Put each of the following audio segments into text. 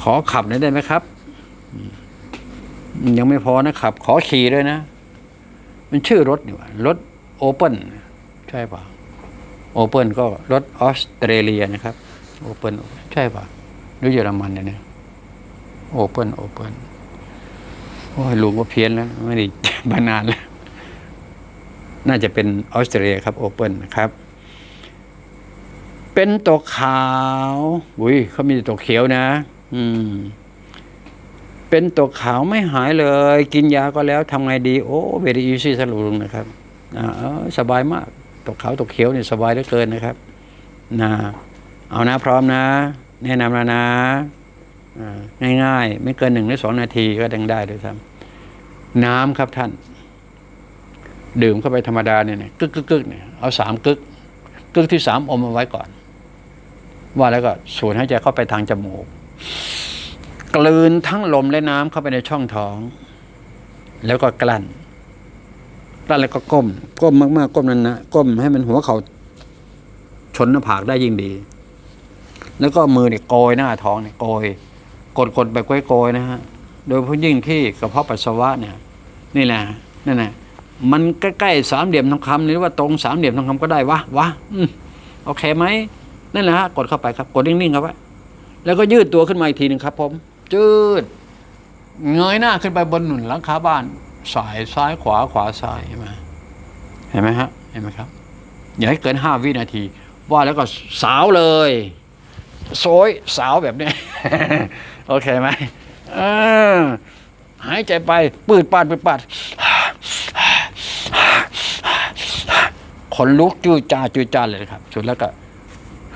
ขอขับหน่อยได้ไหมครับ ยังไม่พอนะขับ ขอขี่ด้วยนะ มันชื่อรถนี่ว่ารถโอเปิลใช่ป่ะโอเปิลก็รถออสเตรเลียนะครับโอเปิลใช่ป่ะหรือเยอรมันเนี่ยโอเปิลโอเปิลโอ้ยลุงก็เพี้ยนแล้ว ไม่ได้มานานแล้ว น่าจะเป็นออสเตรเลียครับโอเปิลนะครับ เป็นตัวขาว อุ้ยเขามีตัวเขียวนะ อืม เป็นตัวขาวไม่หายเลย กินยาก็แล้วทำไงดี โอ้เวรีอีซี่สรุปนะครับอ่าสบายมากตัวขาวตัวเขียวเนี่ยสบายเหลือเกินนะครับนะเอานะพร้อมนะ แนะนำแล้วนะอ่าง่ายๆ ไม่เกินหนึ่งหรือสองนาทีก็ดังได้ด้วยซ้ำน้ำครับท่าน ดื่มเข้าไปธรรมดาเนี่ยกึกกึกกึกเนี่ยเอาสามกึกกึกที่สามอมเอาไว้ก่อน ว่าแล้วก็สูดหายใจเข้าไปทางจมูก กลืนทั้งลมและน้ำเข้าไปในช่องท้อง แล้วก็กลั้นกลั้นแล้วก็ก้ม ก้มมากๆ ก้มนั้นนะก้มให้มันหัวเขาชนหน้าผากได้ยิ่งดี แล้วก็มือเนี่ยโกยหน้าท้องเนี่ยโกย กดกดๆไปโกยนะฮะ โดยเฉพาะยิ่งที่กระเพาะปัสสาวะเนี่ย นี่แหละนั่นแหละมันใกล้ๆสามเหลี่ยมทองคำหรือว่าตรงสามเหลี่ยมทองคำก็ได้วะวะอืมโอเคไหมนั่นแหละฮะกดเข้าไปครับ กดนิ่งๆครับไว้ แล้วก็ยืดตัวขึ้นมาอีกทีหนึ่งครับผมจืดเงยหน้าขึ้นไปบนหนุนหลังคาบ้าน สายซ้ายขวาขวาซ้ายเห็นไหมเห็นไหมฮะเห็นไหมครับ อย่าให้เกินห้าวินาที ว่าแล้วก็สาวเลยโซยสาวแบบนี้โอเคไหมเออหายใจไปปืดปาดปืดปาดขนลุกจูจ้าจูจ้าเลยครับ สุดแล้วก็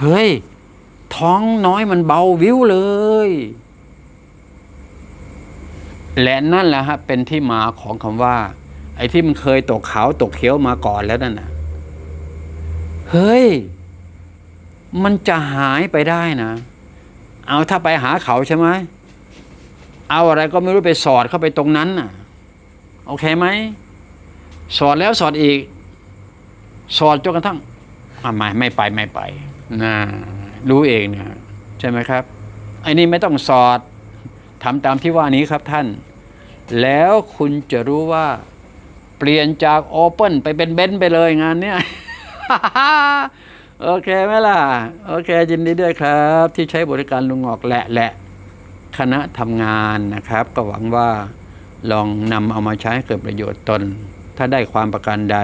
เฮ้ย ท้องน้อยมันเบาวิวเลย และนั่นแหละฮะเป็นที่มาของคำว่า ไอ้ที่มันเคยตกขาวตกเขียวมาก่อนแล้วนั่นนะเฮ้ย มันจะหายไปได้นะ เอาถ้าไปหาเขาใช่ไหมเอาอะไรก็ไม่รู้ไปสอดเข้าไปตรงนั้นน่ะ โอเคไหม สอดแล้วสอดอีก สอดจนกระทั่งอะไม่ไม่ไปไม่ไปนะ รู้เองนะใช่ไหมครับไอ้นี่ไม่ต้องสอดทำตามที่ว่านี้ครับท่าน แล้วคุณจะรู้ว่า เปลี่ยนจากโอเปิลไปเป็นเบนซ์ไปเลยงานเนี้ยโอเคไหมล่ะ โอเคยินดีด้วยครับ ที่ใช้บริการลุงออกแหละแหละคณะทำงานนะครับ ก็หวังว่าลองนำเอามาใช้ให้เกิดประโยชน์ตน ถ้าได้ความประการใด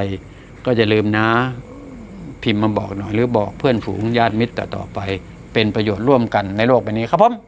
ก็จะลืมนะ พิมพ์มาบอกหน่อย หรือบอกเพื่อนฝูงญาติมิตรต่อไป เป็นประโยชน์ร่วมกันในโลกใบนี้ครับผม